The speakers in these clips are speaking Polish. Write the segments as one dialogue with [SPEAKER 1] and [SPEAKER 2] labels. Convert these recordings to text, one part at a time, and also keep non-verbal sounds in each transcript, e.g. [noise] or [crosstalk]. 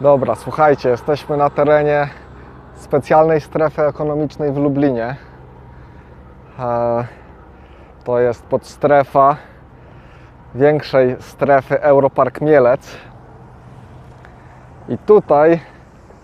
[SPEAKER 1] Dobra, słuchajcie, jesteśmy na terenie specjalnej strefy ekonomicznej w Lublinie. E, To jest podstrefa większej strefy Europark Mielec. I tutaj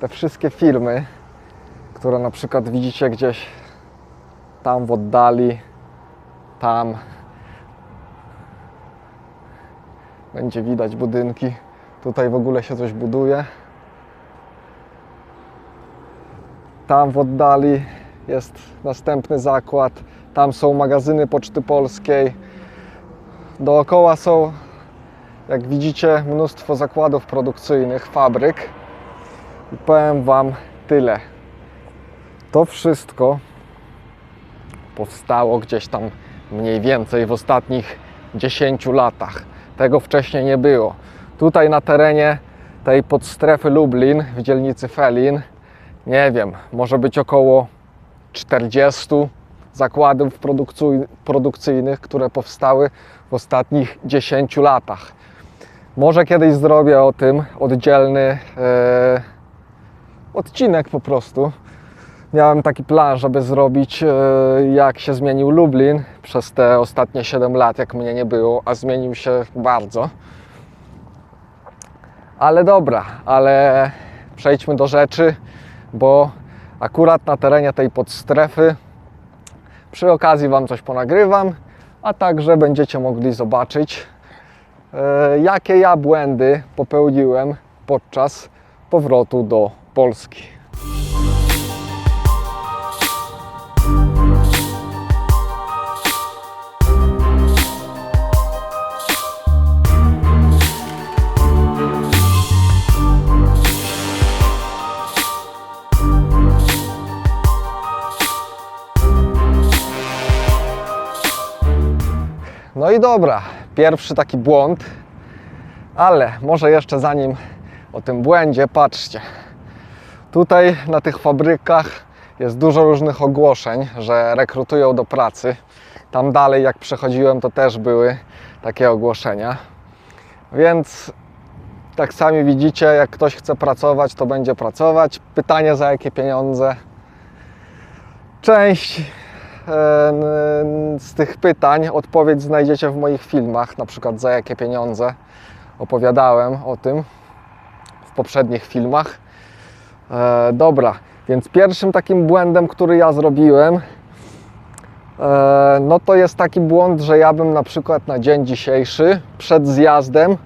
[SPEAKER 1] te wszystkie firmy, które na przykład widzicie gdzieś tam w oddali, tam będzie widać budynki. Tutaj w ogóle się coś buduje. Tam w oddali jest następny zakład. Tam są magazyny Poczty Polskiej. Dookoła są, jak widzicie, mnóstwo zakładów produkcyjnych, fabryk. I powiem Wam tyle. To wszystko powstało gdzieś tam mniej więcej w ostatnich 10 latach. Tego wcześniej nie było. Tutaj na terenie tej podstrefy Lublin w dzielnicy Felin, nie wiem, może być około 40 zakładów produkcyjnych, które powstały w ostatnich 10 latach. Może kiedyś zrobię o tym oddzielny e, odcinek po prostu. Miałem taki plan, żeby zrobić, e, jak się zmienił Lublin przez te ostatnie 7 lat, jak mnie nie było, a zmienił się bardzo. Ale dobra, ale przejdźmy do rzeczy, bo akurat na terenie tej podstrefy przy okazji Wam coś ponagrywam, a także będziecie mogli zobaczyć, e, jakie ja błędy popełniłem podczas powrotu do Polski. No i dobra, pierwszy taki błąd, ale może jeszcze zanim o tym błędzie, patrzcie. Tutaj na tych fabrykach jest dużo różnych ogłoszeń, że rekrutują do pracy. Tam dalej, jak przechodziłem, to też były takie ogłoszenia. Więc tak sami widzicie, jak ktoś chce pracować, to będzie pracować. Pytanie za jakie pieniądze. Część z tych pytań odpowiedź znajdziecie w moich filmach, na przykład za jakie pieniądze opowiadałem o tym w poprzednich filmach. E, dobra, więc pierwszym takim błędem, który ja zrobiłem, e, no to jest taki błąd, że ja bym na przykład na dzień dzisiejszy przed zjazdem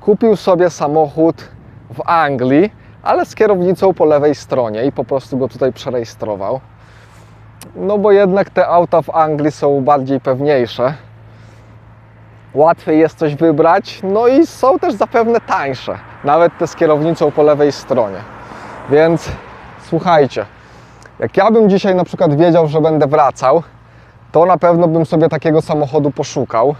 [SPEAKER 1] kupił sobie samochód w Anglii, ale z kierownicą po lewej stronie i po prostu go tutaj przerejestrował. No bo jednak te auta w Anglii są bardziej pewniejsze. Łatwiej jest coś wybrać, no i są też zapewne tańsze. Nawet te z kierownicą po lewej stronie. Więc słuchajcie, jak ja bym dzisiaj na przykład wiedział, że będę wracał, to na pewno bym sobie takiego samochodu poszukał.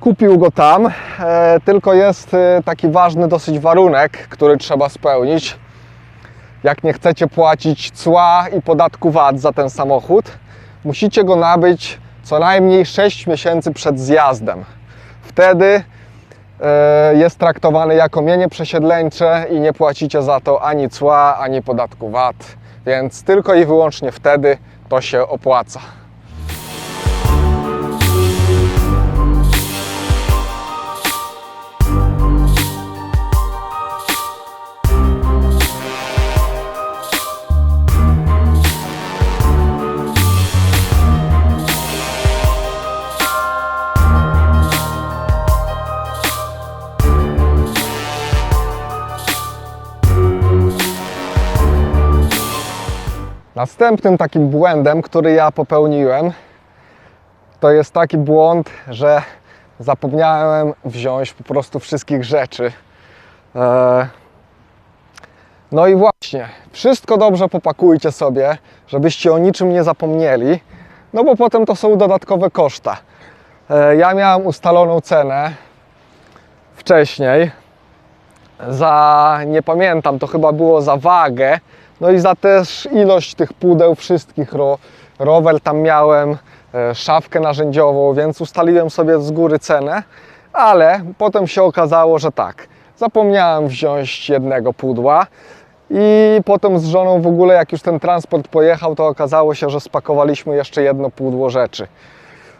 [SPEAKER 1] Kupił go tam, e, tylko jest e, taki ważny dosyć warunek, który trzeba spełnić jak nie chcecie płacić cła i podatku VAT za ten samochód, musicie go nabyć co najmniej 6 miesięcy przed zjazdem. Wtedy e, jest traktowany jako mienie przesiedleńcze i nie płacicie za to ani cła, ani podatku VAT. Więc tylko i wyłącznie wtedy to się opłaca. Następnym takim błędem, który ja popełniłem, to jest taki błąd, że zapomniałem wziąć po prostu wszystkich rzeczy. E, No i właśnie, wszystko dobrze popakujcie sobie, żebyście o niczym nie zapomnieli, no bo potem to są dodatkowe koszta. E, Ja miałem ustaloną cenę wcześniej za, nie pamiętam, to chyba było za wagę, no i za też ilość tych pudeł wszystkich, ro, rower tam miałem, e, szafkę narzędziową, więc ustaliłem sobie z góry cenę, ale potem się okazało, że tak, zapomniałem wziąć jednego pudła. I potem z żoną w ogóle, jak już ten transport pojechał, to okazało się, że spakowaliśmy jeszcze jedno pudło rzeczy.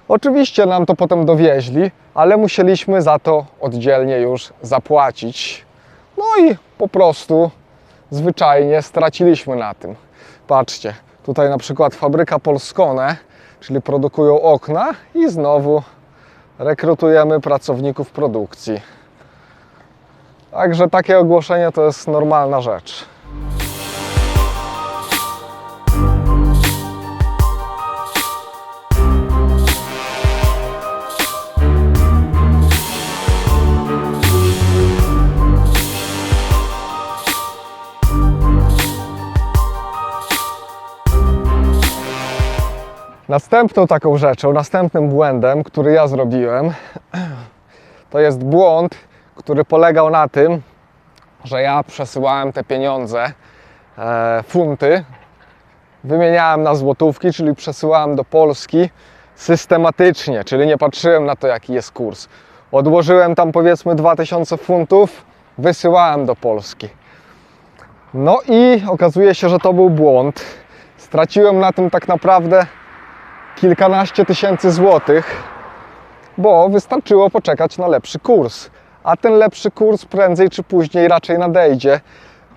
[SPEAKER 1] Oczywiście nam to potem dowieźli, ale musieliśmy za to oddzielnie już zapłacić. No i po prostu zwyczajnie straciliśmy na tym. Patrzcie, tutaj na przykład fabryka Polskone, czyli produkują okna i znowu rekrutujemy pracowników produkcji. Także takie ogłoszenie to jest normalna rzecz. Następną taką rzeczą, następnym błędem, który ja zrobiłem, [clears throat] to jest błąd, który polegał na tym, że ja przesyłałem te pieniądze, e, funty, wymieniałem na złotówki, czyli przesyłałem do Polski systematycznie, czyli nie patrzyłem na to, jaki jest kurs. Odłożyłem tam powiedzmy 2000 funtów, wysyłałem do Polski. No i okazuje się, że to był błąd. Straciłem na tym tak naprawdę kilkanaście tysięcy złotych, bo wystarczyło poczekać na lepszy kurs. A ten lepszy kurs prędzej czy później raczej nadejdzie.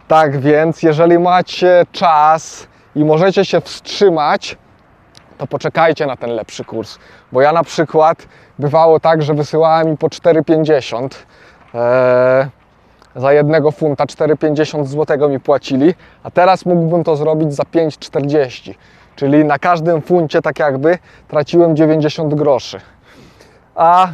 [SPEAKER 1] Tak więc, jeżeli macie czas i możecie się wstrzymać, to poczekajcie na ten lepszy kurs. Bo ja na przykład bywało tak, że wysyłałem mi po 4,50 eee, za jednego funta, 4,50 złotego mi płacili, a teraz mógłbym to zrobić za 5,40. Czyli na każdym funcie tak jakby traciłem 90 groszy. A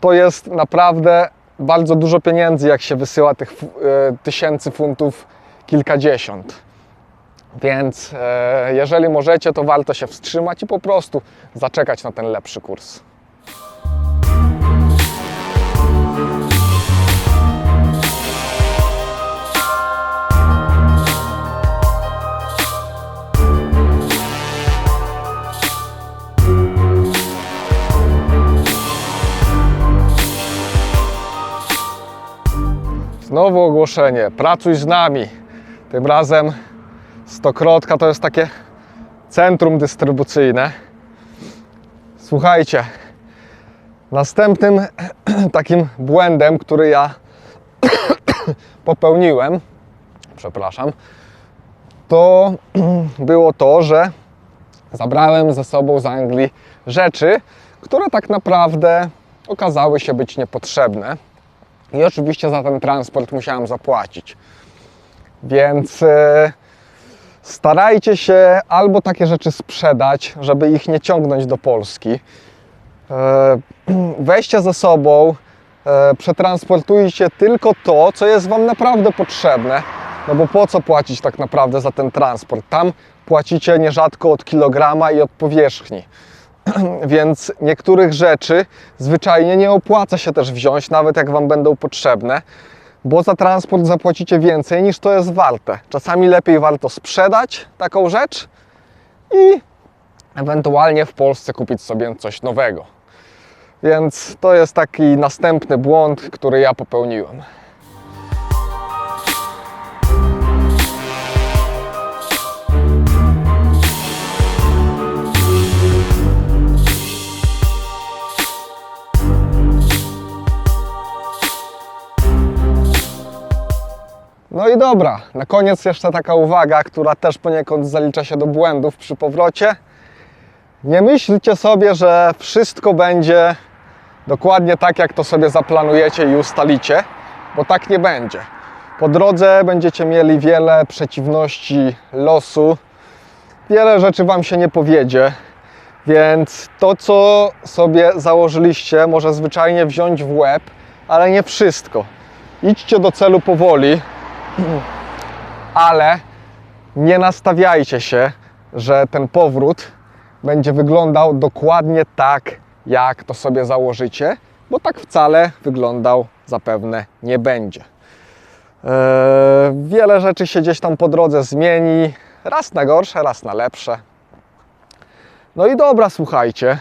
[SPEAKER 1] to jest naprawdę bardzo dużo pieniędzy, jak się wysyła tych e, tysięcy funtów kilkadziesiąt. Więc e, jeżeli możecie, to warto się wstrzymać i po prostu zaczekać na ten lepszy kurs. Znowu ogłoszenie. Pracuj z nami. Tym razem Stokrotka to jest takie centrum dystrybucyjne. Słuchajcie, następnym [clears throat] takim błędem, który ja [clears throat] popełniłem, przepraszam, to [clears throat] było to, że zabrałem ze sobą z Anglii rzeczy, które tak naprawdę okazały się być niepotrzebne. I oczywiście za ten transport musiałem zapłacić. Więc e, starajcie się albo takie rzeczy sprzedać, żeby ich nie ciągnąć do Polski. E, [clears throat] weźcie ze sobą, e, przetransportujcie tylko to, co jest Wam naprawdę potrzebne. No bo po co płacić tak naprawdę za ten transport? Tam płacicie nierzadko od kilograma i od powierzchni. [clears throat] Więc niektórych rzeczy zwyczajnie nie opłaca się też wziąć, nawet jak Wam będą potrzebne, bo za transport zapłacicie więcej niż to jest warte. Czasami lepiej warto sprzedać taką rzecz i ewentualnie w Polsce kupić sobie coś nowego. Więc to jest taki następny błąd, który ja popełniłem. No i dobra, na koniec jeszcze taka uwaga, która też poniekąd zalicza się do błędów przy powrocie. Nie myślcie sobie, że wszystko będzie dokładnie tak, jak to sobie zaplanujecie i ustalicie, bo tak nie będzie. Po drodze będziecie mieli wiele przeciwności losu, wiele rzeczy Wam się nie powiedzie, więc to, co sobie założyliście, może zwyczajnie wziąć w łeb, ale nie wszystko. Idźcie do celu powoli, ale nie nastawiajcie się, że ten powrót będzie wyglądał dokładnie tak, jak to sobie założycie, bo tak wcale wyglądał zapewne nie będzie. Eee, wiele rzeczy się gdzieś tam po drodze zmieni, raz na gorsze, raz na lepsze. No i dobra, słuchajcie.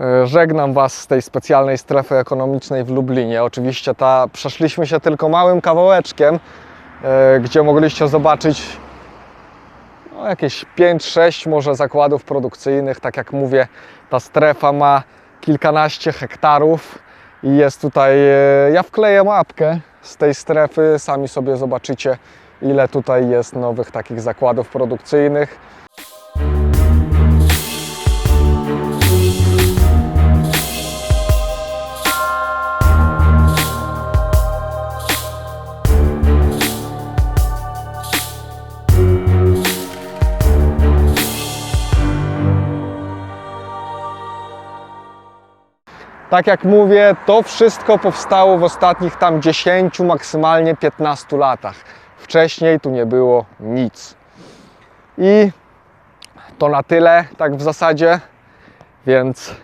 [SPEAKER 1] E, Żegnam Was z tej specjalnej strefy ekonomicznej w Lublinie. Oczywiście ta, przeszliśmy się tylko małym kawałeczkiem, gdzie mogliście zobaczyć no, jakieś 5-6 może zakładów produkcyjnych. Tak jak mówię, ta strefa ma kilkanaście hektarów i jest tutaj, e, ja wkleję mapkę z tej strefy, sami sobie zobaczycie ile tutaj jest nowych takich zakładów produkcyjnych. Tak jak mówię, to wszystko powstało w ostatnich tam 10, maksymalnie 15 latach. Wcześniej tu nie było nic. I to na tyle, tak w zasadzie. Więc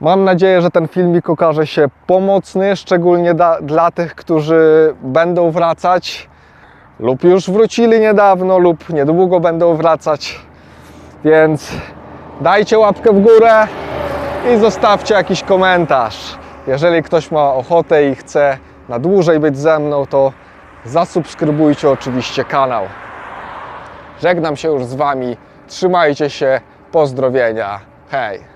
[SPEAKER 1] mam nadzieję, że ten filmik okaże się pomocny, szczególnie dla tych, którzy będą wracać lub już wrócili niedawno, lub niedługo będą wracać. Więc dajcie łapkę w górę i zostawcie jakiś komentarz. Jeżeli ktoś ma ochotę i chce na dłużej być ze mną, to zasubskrybujcie oczywiście kanał. Żegnam się już z Wami. Trzymajcie się. Pozdrowienia. Hej.